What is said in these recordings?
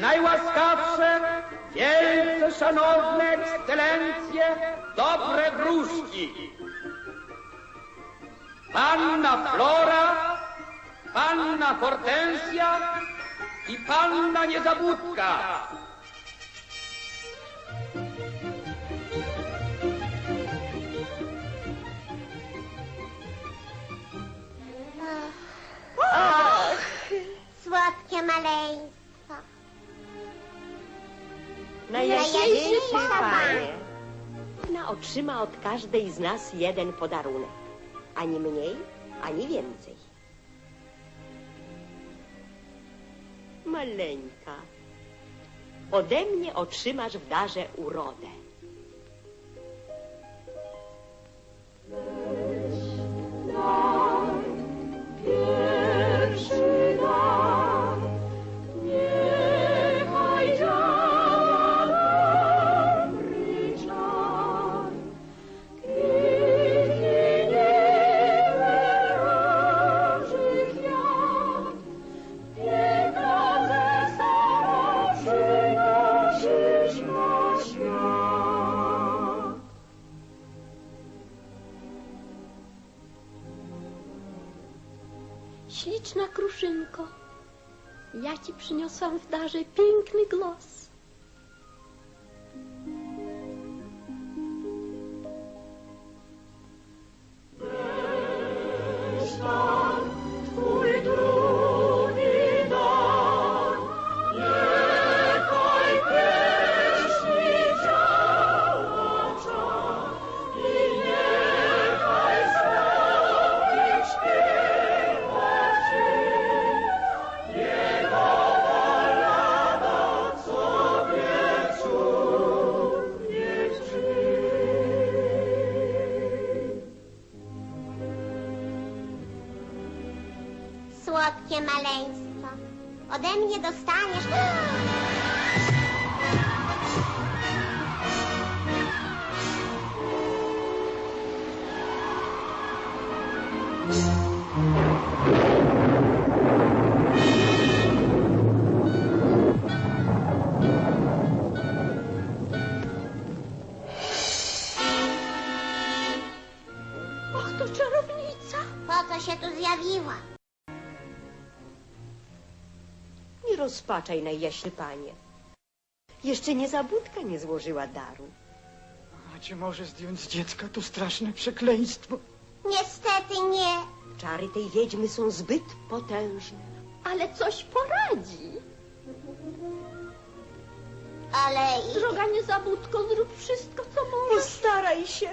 najłaskawsze, wielce szanowne ekscelencje, dobre wróżki. Panna Flora, panna Hortensja i panna Niezabudka. Słodkie maleństwo. Najjaśniejszy panie. Na otrzyma od każdej z nas jeden podarunek. Ani mniej, ani więcej. Maleńka, ode mnie otrzymasz w darze urodę. Śliczna kruszynko, ja ci przyniosłam w darze piękny głos. Słodkie maleństwo. Ode mnie dostaniesz... Och, to czarownica! Po co się tu zjawiła? Rozpaczaj, najjaśny panie. Jeszcze niezabudka nie złożyła daru. A czy może zdjąć z dziecka to straszne przekleństwo? Niestety nie. Czary tej wiedźmy są zbyt potężne. Ale coś poradzi. Ale i... Droga niezabudko, zrób wszystko, co możesz. Postaraj się.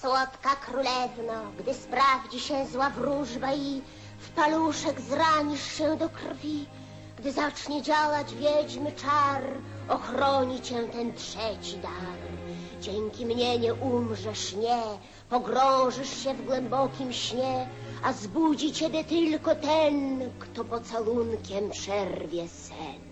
Słodka królewno, gdy sprawdzi się zła wróżba i w paluszek zranisz się do krwi, gdy zacznie działać wiedźmy czar, ochroni cię ten trzeci dar. Dzięki mnie nie umrzesz, nie, pogrążysz się w głębokim śnie, a zbudzi ciebie tylko ten, kto pocałunkiem przerwie sen.